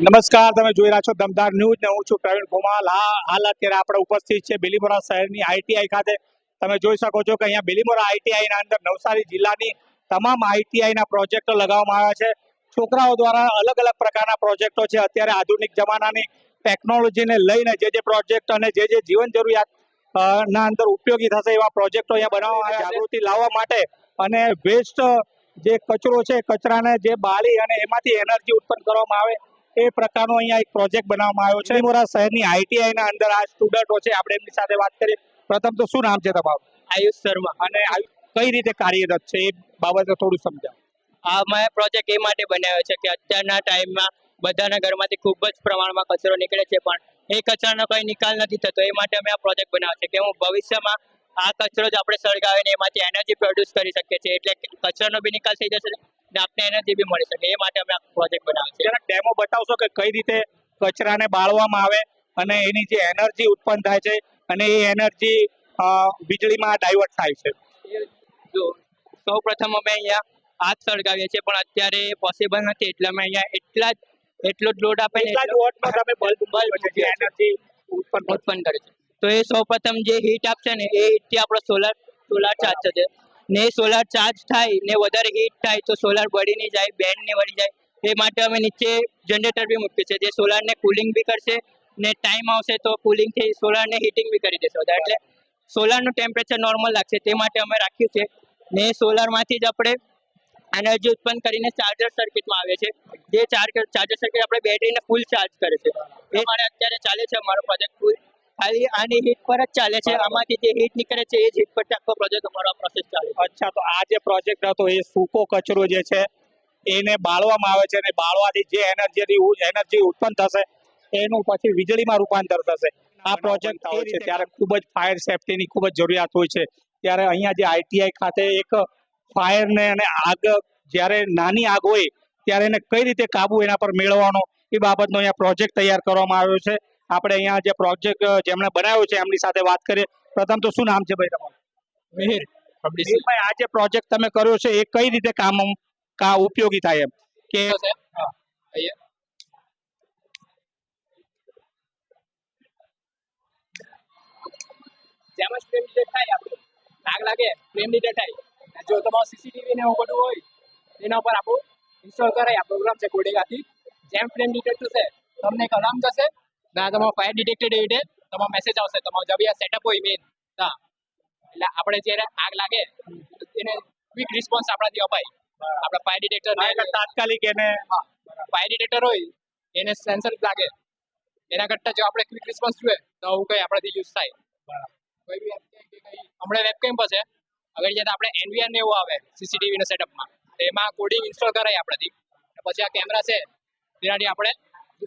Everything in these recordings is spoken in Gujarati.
નમસ્કાર, તમે જોઈ રહ્યા છો દમદાર ન્યૂઝ ને હું છું પ્રવીણ હા, હાલ અત્યારે આપણે ઉપસ્થિત છે બિલીમોરા શહેરની આઈટીઆઈ ખાતે. તમે જોઈ શકો છો કે અહીંયા બિલીમોરા આઈટીઆઈ ના અંદર નવસારી જિલ્લાની તમામ આઈટીઆઈ ના પ્રોજેક્ટો લગાવવામાં આવ્યા છે. છોકરાઓ દ્વારા અલગ અલગ પ્રકારના પ્રોજેક્ટો છે. અત્યારે આધુનિક જમાનાની ટેકનોલોજીને લઈને જે જે પ્રોજેક્ટ અને જે જે જીવન જરૂરિયાત ના અંદર ઉપયોગી થશે એવા પ્રોજેક્ટો અહીંયા છે. જાગૃતિ લાવવા માટે અને વેસ્ટ જે કચરો છે, કચરાને જે બાળી અને એમાંથી એનર્જી ઉત્પન્ન કરવામાં આવે એ પ્રકારનો અહીંયા એક પ્રોજેક્ટ બનાવવામાં આવ્યો છે. મોરા શહેરની આઈટીઆઈ ના અંદર આ સ્ટુડન્ટો છે. આપણે એમની સાથે વાત કરીએ. પ્રથમ તો શું નામ છે તમારું? આયુષ શર્મા. અને કઈ રીતે કાર્યરત છે? એ બાબતે થોડું સમજાવો. આ મેં પ્રોજેક્ટ એ માટે બનાવ્યો છે કે અત્યારના ટાઈમમાં બધાના ઘરમાંથી ખૂબ જ પ્રમાણમાં કચરો નીકળે છે. પણ એ કચરાનો કોઈ નિકાલ નથી થતો. એ માટે અમે આ પ્રોજેક્ટ બનાવ્યો છે કે હું ભવિષ્યમાં આ કચરો જ આપણે સળગાવીને એમાંથી એનર્જી પ્રોડ્યુસ કરી શકીએ છીએ. એટલે કચરાનો બી નિકાલ થઈ જશે ને આપને એનર્જી બી મળી શકે એ માટે અમે આખો પ્રોજેક્ટ બનાવ્યો છે. જરાક ડેમો બતાવશો કે કઈ રીતે કચરાને બાળવામાં આવે અને એની જે એનર્જી ઉત્પન્ન થાય છે અને એ એનર્જી વીજળીમાં ડાયવર્ટ થાય છે? જો સૌ પ્રથમ અમે અહીંયા આગ સળગાવીએ છીએ પણ અત્યારે પોસિબલ નથી. એટલે અમે અહીંયા એટલા જ એટલો જ લોડ આપે એનર્જી ઉત્પન્ન ઉત્પન્ન કરે છે. તો એ સૌ પ્રથમ જે હીટ આપશે ને એ હીટથી આપણો સોલાર સોલાર ચાર્જ થશે. ને સોલાર ચાર્જ થાય ને વધારે હીટ થાય તો સોલાર બળી નહીં જાય બેન્ડ નહીં વળી જાય. એ માટે અમે નીચે જનરેટર બી મૂક્યું છે જે સોલારને કુલિંગ બી કરશે ને ટાઈમ આવશે તો કુલિંગથી સોલારને હીટિંગ બી કરી દેશે વધારે. એટલે સોલારનું ટેમ્પરેચર નોર્મલ લાગશે, તે માટે અમે રાખ્યું છે. ને સોલારમાંથી જ આપણે એનર્જી ઉત્પન્ન કરીને ચાર્જર સર્કિટમાં આવે છે જે ચાર્જર ચાર્જર સર્કિટ આપણે બેટરીને ફૂલ ચાર્જ કરે છે. એ મારે અત્યારે ચાલે છે, અમારો પ્રોજેક્ટ ફૂલ ખાલી આની હીટ પર જ ચાલે છે. આમાંથી જે હીટ નીકળે છે એ જ હીટ પર આખો પ્રોજેક્ટ અમારો પ્રોસેસ ચાલે અચ્છા તો આ જે પ્રોજેક્ટ હતો એ સૂકો કચરો જે છે એને બાળવામાં આવે છે અને બાળવાથી જે એનર્જી એનર્જી ઉત્પન્ન થશે એનું પછી વીજળીમાં રૂપાંતર થશે. આ પ્રોજેક્ટ હોય છે. ત્યારે ખૂબ જ ફાયર સેફટીની ખૂબ જ જરૂરિયાત હોય છે. ત્યારે અહીંયા જે આઈટીઆઈ ખાતે એક ફાયરને અને આગ જ્યારે નાની આગ હોય ત્યારે એને કઈ રીતે કાબુ એના પર મેળવવાનો એ બાબતનો અહીંયા પ્રોજેક્ટ તૈયાર કરવામાં આવ્યો છે. આપણે અહીંયા જે પ્રોજેક્ટ જેમણે બનાવ્યો છે એમની સાથે વાત કરીએ. પ્રથમ તો શું નામ છે ભાઈ તમારું? મિહિર ભાઈ આ જે પ્રોજેક્ટ તમે કર્યો છે એ કઈ રીતે કામ કા ઉપયોગી થાય એમ? કે જેમાં ફ્લેમ ડિટેક્ટ થાય આપણું. આગ લાગે ફ્લેમ ડિટેક્ટ થાય. જો તમારું સીસીટીવી ને એવું બધું હોય એના ઉપર આપણું ઇન્સ્ટોલ કરાય આ પ્રોગ્રામ છે કોડિંગ આથી. જેમ ફ્લેમ ડિટેક્ટ થશે તમને એક અલાર્મ જશે ના તમારો ફાયર ડિટેક્ટેડ એવી તમારો મેસેજ આવશે. તમારો જે બી સેટઅપ હોય મેન હા એટલે આપણે જ્યારે આગ લાગે એને ક્વિક રિસ્પોન્સ આપણાથી અપાય. આપણા ફાયર ડિટેક્ટર તાત્કાલિક એને ફાયર ડિટેક્ટર હોય એને સેન્સર લાગે. એના કરતાં જો આપણે ક્વિક રિસ્પોન્સ જોઈએ તો આવું કંઈ આપણાથી યુઝ થાય. કોઈ બી હમણાં વેબ કેમ્પ છે. હવે જ્યારે આપણે એનવીઆર ને એવું આવે સીસીટીવી ના સેટઅપમાં તો એમાં કોડિંગ ઇન્સ્ટોલ કરાય આપણાથી. પછી આ કેમેરા છે તેનાથી આપણે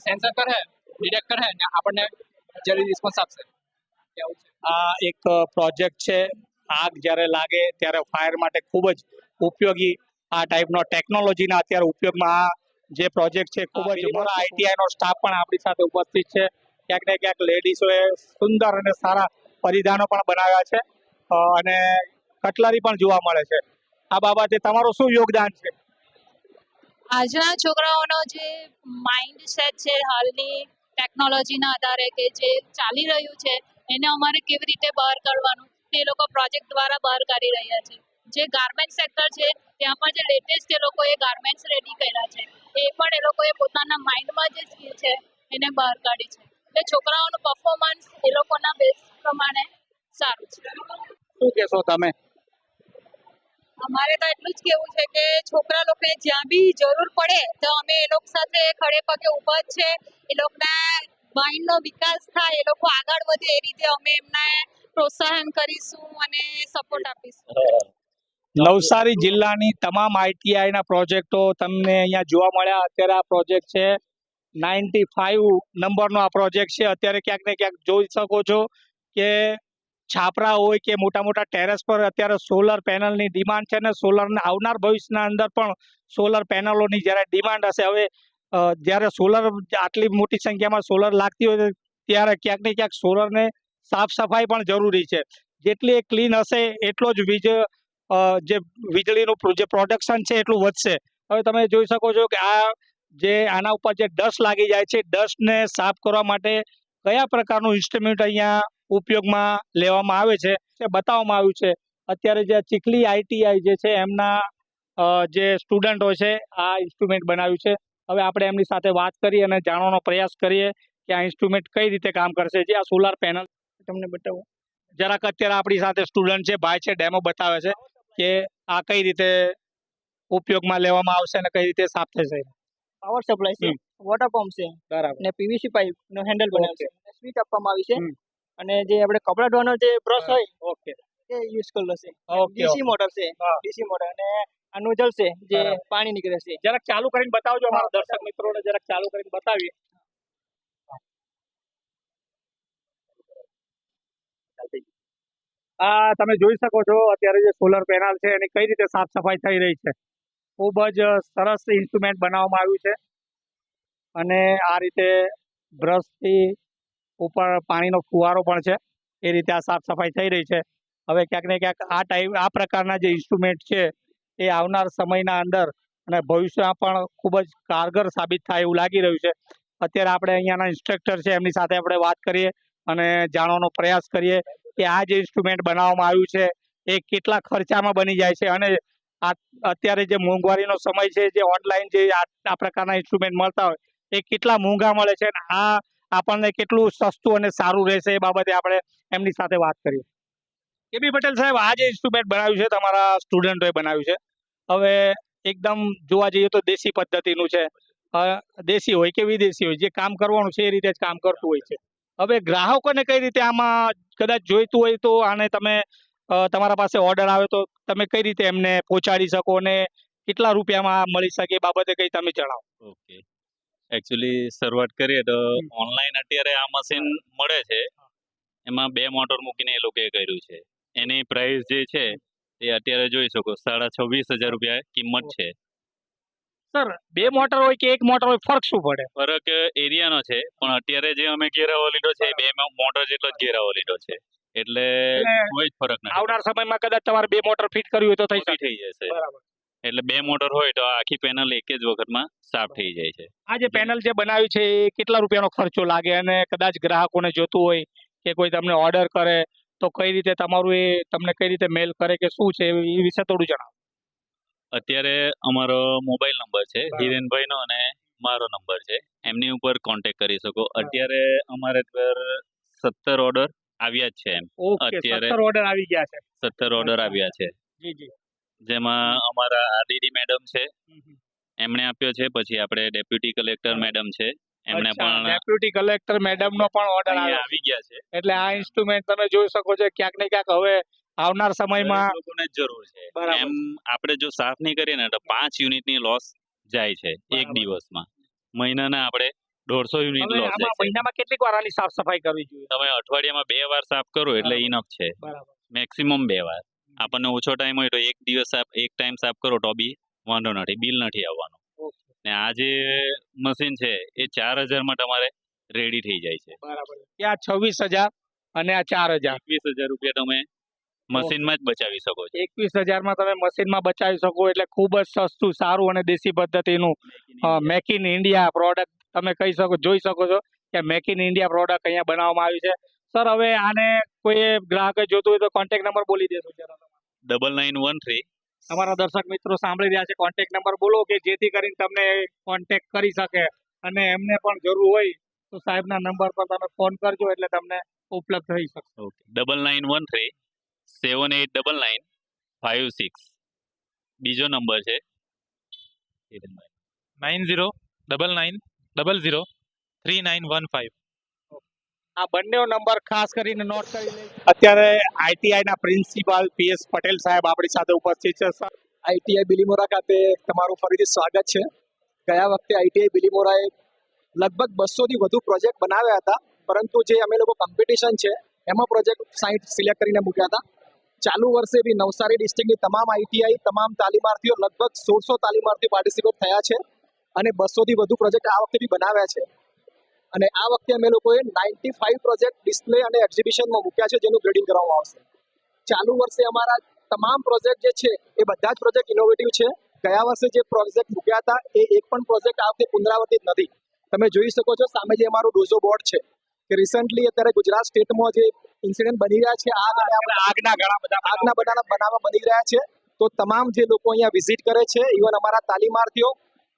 સેન્સર કરે ડિટેક્ટ કરે ને આપણને જલ્દી રિસ્પોન્સ આપશે. આ એક પ્રોજેક્ટ છે. આગ જ્યારે લાગે ત્યારે ફાયર માટે ખૂબ જ ઉપયોગી આ ટાઈપનો ટેકનોલોજીના અત્યારે ઉપયોગમાં આ જે પ્રોજેક્ટ છે ખૂબ જ આઈટીઆઈ નો સ્ટાફ પણ આપણી સાથે ઉપસ્થિત છે. ક્યાંક ને ક્યાંક લેડીઝોએ સુંદર અને સારા પરિધાનો પણ બનાવ્યા છે. અને કટલરી પણ જોવા મળે છે. આ બાબતે તમારું શું યોગદાન છે? આજના છોકરાઓનો જે માઇન્ડ સેટ છે હાલની ટેકનોલોજીના આધારે કે જે ચાલી રહ્યું છે, એને અમારે કેવી રીતે બહાર કાઢવાનું, તે લોકો પ્રોજેક્ટ દ્વારા બહાર કાઢી રહ્યા છે. જે ગાર્મેન્ટ સેક્ટર છે ત્યાં પણ જે લેટેસ્ટ એ લોકોએ ગાર્મેન્ટ્સ રેડી કર્યા છે, એ પણ એ લોકોએ પોતાના માઇન્ડમાં જે સ્કિલ છે, એને બહાર કાઢી છે. એટલે છોકરાઓનું પરફોર્મન્સ એ લોકોના બેઝ પ્રમાણે સારું છે. શું કહેશો તમે? અમારે તો એટલું જ કેવું છે કે છોકરા લોકોને જ્યાં બી જરૂર પડે, તો અમે એ લોકો સાથે ખડે પગે ઊભા છે. એ લોકોના માઇન્ડનો વિકાસ થાય, એ લોકો આગળ વધે, એ રીતે અમે એમને પ્રોત્સાહન કરીશું અને સપોર્ટ આપીશું. નવસારી જિલ્લાની તમામ આઈટીઆઈ ના પ્રોજેક્ટો તમને અહીંયા જોવા મળ્યા. અત્યારે આ પ્રોજેક્ટ છે નાઇન્ટી ફાઇવ નંબરનો આ પ્રોજેક્ટ છે. અત્યારે ક્યાંક ને ક્યાંક જોઈ શકો છો કે છાપરા હોય કે મોટા મોટા ટેરેસ પર અત્યારે સોલર પેનલની ડિમાન્ડ છે ને સોલર આવનાર ભવિષ્યના અંદર પણ સોલર પેનલોની જ્યારે ડિમાન્ડ હશે, હવે જ્યારે સોલર આટલી મોટી સંખ્યામાં સોલર લાગતી હોય ત્યારે ક્યાંક ને ક્યાંક સોલરને સાફ સફાઈ પણ જરૂરી છે. જેટલી એ ક્લીન હશે, એટલો જ વીજ જે વીજળીનું જે પ્રોડક્શન છે એટલું વધશે. હવે તમે જોઈ શકો છો કે આ જે આના ઉપર જે ડસ્ટ લાગી જાય છે ડસ્ટને સાફ કરવા માટે કયા પ્રકારનું ઇન્સ્ટ્રુમેન્ટ અહીંયા ઉપયોગમાં લેવામાં આવે છે તે બતાવવામાં આવ્યું છે. અત્યારે જે ચીખલી આઈટીઆઈ જે છે એમના જે સ્ટુડન્ટો છે આ ઇન્સ્ટ્રુમેન્ટ બનાવ્યું છે. હવે આપણે એમની સાથે વાત કરી અને જાણવાનો પ્રયાસ કરીએ કે આ ઇન્સ્ટ્રુમેન્ટ કઈ રીતે કામ કરશે. જે આ સોલાર પેનલ તમને બતાવું. જરાક અત્યારે આપણી સાથે સ્ટુડન્ટ છે ભાઈ છે ડેમો બતાવે છે કે આ કઈ રીતે ઉપયોગમાં લેવામાં આવશે અને કઈ રીતે સાફ થશે પાવર સપ્લાય છે વોટર પંપ છે બરાબર. ને પીવીસી પાઇપ નો હેન્ડલ બનાવ્યું છે. સ્વિચ આપવામાં આવી છે. અને જે આપણે કપડા ધોવાનો જે બ્રશ હોય ઓકે એ યુઝ કરેલો છે ઓકે ડીસી મોટર છે ડીસી મોટર અને આ નોઝલ છે જે પાણી નીકળે છે. જરાક ચાલુ કરીને બતાવજો અમારા દર્શક મિત્રોને જરાક ચાલુ કરીને બતાવીએ. આ તમે જોઈ શકો છો અત્યારે જે સોલર પેનલ છે એની કઈ રીતે સાફ સફાઈ થઈ રહી છે. ખૂબ જ સરસ ઇન્સ્ટ્રુમેન્ટ બનાવવામાં આવ્યું છે. અને આ રીતે બ્રશથી ઉપર પાણીનો ફુવારો પણ છે. એ રીતે આ સાફ સફાઈ થઈ રહી છે. હવે ક્યાંક ને ક્યાંક આ ટાઈપ આ પ્રકારના જે ઇન્સ્ટ્રુમેન્ટ છે, એ આવનાર સમયના અંદર અને ભવિષ્યમાં પણ ખૂબ જ કારગર સાબિત થાય એવું લાગી રહ્યું છે. અત્યારે આપણે અહીંયાના ઇન્સ્ટ્રક્ટર છે, એમની સાથે આપણે વાત કરીએ અને જાણવાનો પ્રયાસ કરીએ કે આ જે ઇન્સ્ટ્રુમેન્ટ બનાવવામાં આવ્યું છે, એ કેટલા ખર્ચામાં બની જાય છે અને અત્યારે જે મોંઘવારીનો સમય છે, જે ઓનલાઈન જે આ પ્રકારના ઇન્સ્ટ્રુમેન્ટ મળતા હોય, એ કેટલા મોંઘા મળે છે અને આ આપણને કેટલું સસ્તું અને સારું રહેશે એ બાબતે આપણે એમની સાથે વાત કરીએ. કેબી પટેલ સાહેબ આ જે ઇન્સ્ટ્રુમેન્ટ બનાવ્યું છે, તમારા સ્ટુડન્ટોએ બનાવ્યું છે. હવે એકદમ જોવા જઈએ તો દેશી પદ્ધતિનું છે. દેશી હોય કે વિદેશી હોય, જે કામ કરવાનું છે એ રીતે જ કામ કરતું હોય છે. હવે ગ્રાહકોને કઈ રીતે આમાં કદાચ જોઈતું હોય તો આને તમે તમારા પાસે ઓર્ડર આવે તો તમે કઈ રીતે એમને પહોંચાડી શકો અને કેટલા રૂપિયામાં મળી શકે એ બાબતે કઈ તમે જણાવો. ઓકે. એકચ્યુઅલી શરૂઆત કરીએ તો ઓનલાઈન અત્યારે આ મશીન મળે છે. એમાં બે મોટર મૂકીને એ લોકોએ કર્યું છે. એની પ્રાઇસ જે છે એ અત્યારે જોઈ શકો સાડા છવ્વીસ હજાર રૂપિયા કિંમત છે. સર બે મોટર હોય કે એક મોટર હોય ફરક શું પડે? ફરક એરિયાનો છે પણ અત્યારે જે અમે ઘેરાવો લીધો છે બે મોટર જેટલો જ ઘેરાવો લીધો છે. એટલે કોઈ જ ફરક નથી આવનાર સમયમાં કદાચ તમારે બે મોટર ફિટ કરવી હોય તો થઈ થઈ જશે. બરાબર. એટલે બે મોટર હોય તો આખી પેનલ એક જ વખતમાં સાફ થઈ જાય છે. આ જે પેનલ જે બનાવી છે એ કેટલા રૂપિયાનો ખર્ચો લાગે? અને કદાચ ગ્રાહકોને જોતું હોય કે કોઈ તમને ઓર્ડર કરે તો કઈ રીતે તમારું એ તમને કઈ રીતે મેલ કરે કે શું છે એ વિશે થોડું જણાવો. અત્યારે અમારો મોબાઈલ નંબર છે. હિરેનભાઈનો અને મારો નંબર છે. એમની ઉપર કોન્ટેક્ટ કરી શકો. અત્યારે અમારે પર સત્તર ઓર્ડર આવ્યા જ છે એમ. અત્યારે- સત્તર ઓર્ડર આવી ગયા છે. સત્તર ઓર્ડર આવ્યા છે. જી જી. જેમાં અમારા આરડીડી મેડમ છે. એમણે આપ્યો છે પછી આપણે ડેપ્યુટી કલેક્ટર મેડમ છે. એમણે પણ ડેપ્યુટી કલેક્ટર મેડમ નો પણ ઓર્ડર આવી ગયા છે. એટલે આ ઇન્સ્ટ્રુમેન્ટ તમે જોઈ શકો છો ક્યાંક ને ક્યાંક હવે આવનાર સમયમાં લોકોને જરૂર છે. એમ આપણે જો સાફ નહીં કરીએ ને તો પાંચ યુનિટની લોસ જાય છે એક દિવસમાં. મહિનાના આપણે દોઢસો યુનિટ લોસ મહિનામાં કેટલીક વાર આની સાફ સફાઈ કરવી જોઈએ? તમે અઠવાડિયામાં બે વાર સાફ કરો એટલે. ઇનફ છે. મેક્સિમમ બે વાર. આપણને ઓછો ટાઈમ હોય તો એક દિવસ એક ટાઈમ સાફ કરો તો બી વાંધો નથી બિલ નથી આવવાનું. ને આ જે મશીન છે એ ચાર હજારમાં તમારે રેડી થઈ જાય છે. બરાબર. આ છવ્વીસ હજાર અને આ ચાર હજાર. એકવીસ હજાર રૂપિયા તમે મશીનમાં જ બચાવી શકો છો. એકવીસ હજારમાં તમે મશીનમાં બચાવી શકો એટલે ખૂબ જ સસ્તું સારું અને દેશી પદ્ધતિનું મેક ઇન ઇન્ડિયા પ્રોડક્ટ તમે કહી શકો જોઈ શકો છો કે મેક ઇન ઇન્ડિયા પ્રોડક્ટ અહીંયા બનાવવામાં આવ્યું છે. સર હવે આને કોઈ ગ્રાહકે જોતું હોય તો કોન્ટેક્ટ નંબર બોલી દેજો જરા ડબલ નાઇન વન થ્રી અમારા દર્શક મિત્રો સાંભળી રહ્યા છે. કોન્ટેક્ટ નંબર બોલો કે જેથી કરીને તમને કોન્ટેક્ટ કરી શકે અને એમને પણ જરૂર હોય તો સાહેબના નંબર પર તમે ફોન કરજો એટલે તમને ઉપલબ્ધ થઈ શકશે. Okay double nine one three seven eight double nine five six બીજો નંબર છે. Nine zero double nine double zero three nine one five આ બંને નંબર ખાસ કરીને નોટ કરી અત્યારે આઈટીઆઈ ના પ્રિન્સિપાલ પીએસ પટેલ સાહેબ આપણી સાથે ઉપસ્થિત છે. સર આઈટીઆઈ બિલીમોરા ખાતે તમારું ફરીથી સ્વાગત છે. ગયા વખતે આઈટીઆઈ બિલીમોરાએ લગભગ બસોથી વધુ પ્રોજેક્ટ બનાવ્યા હતા પરંતુ જે અમે લોકો કોમ્પિટિશન છે એમાં પ્રોજેક્ટ સાઈઠ સિલેક્ટ કરીને મૂક્યા હતા. ચાલુ વર્ષે બી નવસારી ડિસ્ટ્રિક્ટની તમામ આઈટીઆઈ તમામ તાલીમાર્થીઓ લગભગ સોળસો તાલીમાર્થીઓ પાર્ટિસિપેટ થયા છે અને બસોથી વધુ પ્રોજેક્ટ આ વખતે બી બનાવ્યા છે. અને આ વખતે અમે લોકોએ નાઇન્ટી ફાઇવ પ્રોજેક્ટ ડિસ્પ્લે અને એક્ઝિબિશનમાં મૂક્યા છે જેનું ગ્રેડિંગ કરવામાં આવશે. ચાલુ વર્ષે અમારા તમામ પ્રોજેક્ટ જે છે એ બધા જ પ્રોજેક્ટ ઇનોવેટિવ છે. ગયા વર્ષે જે પ્રોજેક્ટ મૂક્યા હતા એ એક પણ પ્રોજેક્ટ આ વખતે પુનરાવર્તિત નથી. તમે જોઈ શકો છો સામે જે અમારું ડોઝો બોર્ડ છે કે રિસન્ટલી અત્યારે ગુજરાત સ્ટેટમાં જે ઇન્સિડન્ટ બની રહ્યા છે આગ અને આગના ઘણા બધા આગના બનાના બનાવવા બની રહ્યા છે. તો તમામ જે લોકો અહીંયા વિઝિટ કરે છે ઇવન અમારા તાલીમાર્થીઓ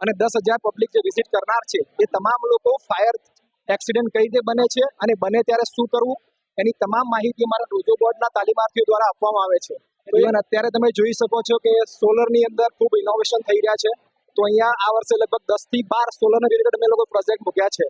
અને દસ હજાર પબ્લિક જે વિઝિટ કરનાર છે એ તમામ લોકો ફાયર એક્સિડન્ટ કઈ રીતે બને છે અને બને ત્યારે શું કરવું? એની તમામ માહિતી અમારા ડોઝો બોર્ડના તાલીમાર્થીઓ દ્વારા આપવામાં આવે છે. તો ઇવન અત્યારે તમે જોઈ શકો છો કે સોલરની અંદર ખૂબ ઇનોવેશન થઈ રહ્યા છે. તો અહીંયા આ વર્ષે લગભગ દસથી બાર સોલરના રિલેટેડ અમે લોકો પ્રોજેક્ટ મૂક્યા છે.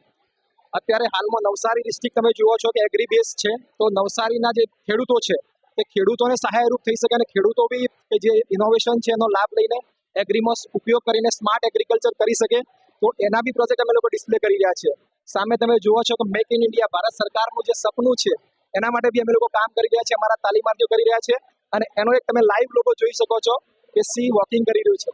અત્યારે હાલમાં નવસારી ડિસ્ટ્રિક્ટ તમે જુઓ છો કે એગ્રી બેઝ છે. તો નવસારીના જે ખેડૂતો છે તે ખેડૂતોને સહાયરૂપ થઈ શકે અને ખેડૂતો બી કે જે ઇનોવેશન છે એનો લાભ લઈને એગ્રીમાં ઉપયોગ કરીને સ્માર્ટ એગ્રીકલ્ચર કરી શકે. તો એના બી પ્રોજેક્ટ અમે લોકો ડિસ્પ્લે કરી રહ્યા છે. સામે તમે જુઓ છો કે મેક ઇન ઇન્ડિયા ભારત સરકારનું જે સપનું છે, એના માટે બી અમે લોકો કામ કરી રહ્યા છે, અમારા તાલીમાર્થીઓ કરી રહ્યા છે. અને એનો એક તમે લાઈવ લોકો જોઈ શકો છો કે સી વોકિંગ કરી રહ્યું છે.